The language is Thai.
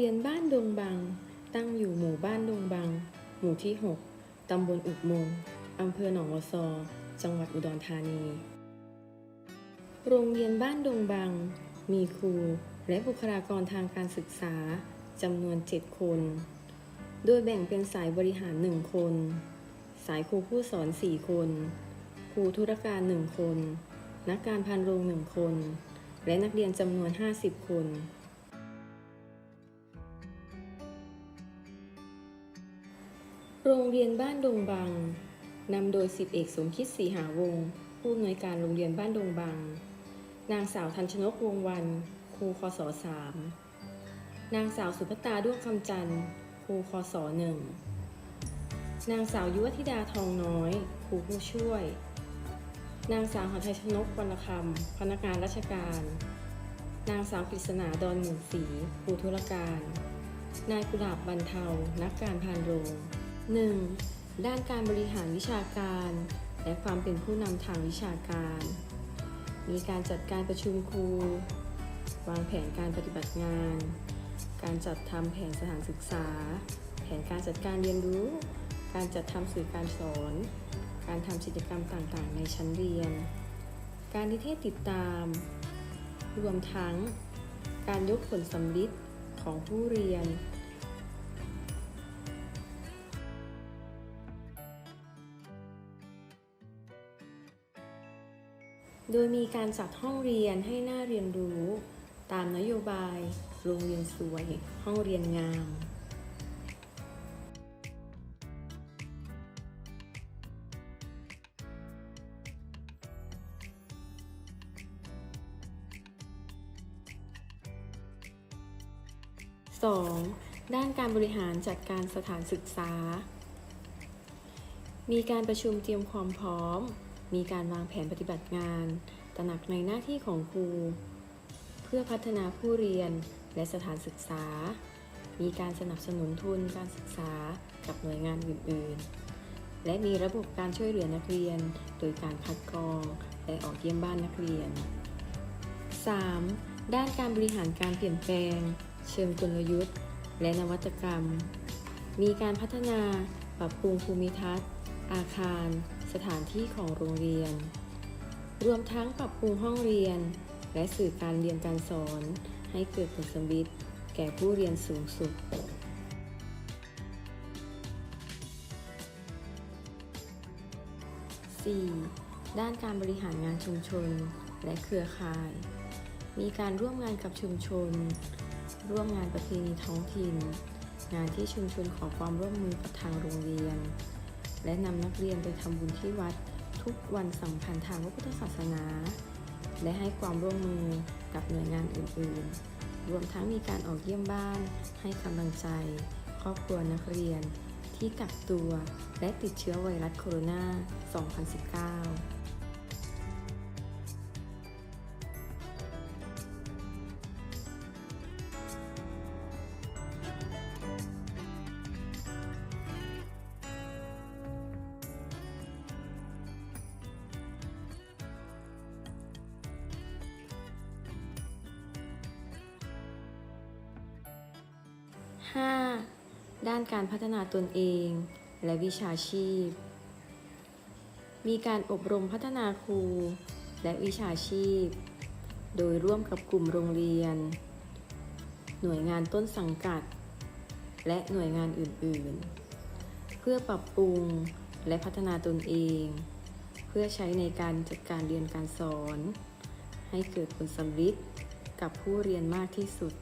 เรียนบ้านดงบังตั้งอยู่หมู่บ้านดงบังหมู่ที่ 6 ตำบลอุกมงอำเภอหนองวซอ จังหวัดอุดรธานี โรงเรียนบ้านดงบังมีครูและบุคลากรทางการศึกษาจำนวน 7 คน โดยแบ่งเป็นสายบริหาร 1 คน สายครูผู้สอน 4 คน ครูธุรการ 1 คน นักการพันโรง 1 คน และนักเรียนจำนวน 50 คน โรงเรียนบ้านดงบัง นำโดยสิบเอกสมคิดศรีหาวงผู้อำนวยการโรงเรียนบ้านดงบัง นางสาวทันชนกวงวัน ครูคศสามนางสาวสุภตาด้วงคำจันทร์ครูคศหนึ่งนางสาวยุวธิดาทองน้อย ครูผู้ช่วย นางสาวหทัยชนกวรรณคำพนักงานราชการ นางสาวกฤษณาดอนหมื่นศรีครูธุรการ นายกุหลาบบรรเทา นักการพานโรง 1. ด้านการบริหารวิชาการ และความเป็นผู้นำทางวิชาการ มีการจัดการประชุมครู วางแผนการปฏิบัติงาน การจัดทำแผนสถานศึกษา แผนการจัดการเรียนรู้ การจัดทำสื่อการสอน การทำกิจกรรมต่างๆ ในชั้นเรียน การนิเทศติดตาม รวมทั้ง การยกผลสำลิดของผู้เรียน โดยมีการจัดห้องเรียนให้น่าเรียนรู้ ตามนโยบาย โรงเรียนสวย ห้องเรียนงาม 2. ด้านการบริหารจัดการสถานศึกษา มีการประชุมเตรียมความพร้อม มีการวางแผนปฏิบัติงาน ตระหนักในหน้าที่ของครู เพื่อพัฒนาผู้เรียนและสถานศึกษา มีการสนับสนุนทุนการศึกษากับหน่วยงานอื่น ๆ และมีระบบการช่วยเหลือนักเรียน โดยการคัดกรองและออกเยี่ยมบ้านนักเรียน 3. ด้านการบริหารการเปลี่ยนแปลง เชิงกลยุทธ์ และนวัตกรรม มีการพัฒนาปรับปรุงภูมิทัศน์ อาคาร สถานที่ของโรงเรียน รวมทั้งปรับปรุงห้องเรียน และสื่อการเรียนการสอน ให้เกิดผลสำลิดแก่ผู้เรียนสูงสุด 4. ด้านการบริหารงานชุมชน และเครือข่าย มีการร่วมงานกับชุมชน ร่วมงานประเพณีท้องถิ่น งานที่ชุมชนขอความร่วมมือกับทางโรงเรียน และนำนักเรียนไปทำบุญที่วัดทุกวันสำคัญทางพระพุทธศาสนา และให้ความร่วมมือกับหน่วยงานอื่น ๆ รวมทั้งมีการออกเยี่ยมบ้าน ให้กำลังใจ ครอบครัวนักเรียน ที่กักตัวและติดเชื้อไวรัสโคโรนา 2019 5. ด้านการพัฒนาตนเอง และวิชาชีพ มีการอบรมพัฒนาครู และวิชาชีพ โดยร่วมกับกลุ่มโรงเรียน หน่วยงานต้นสังกัด และหน่วยงานอื่นๆ เพื่อปรับปรุงและพัฒนาตนเอง เพื่อใช้ในการจัดการเรียนการสอน ให้เกิดผลสำลิดกับผู้เรียนมากที่สุด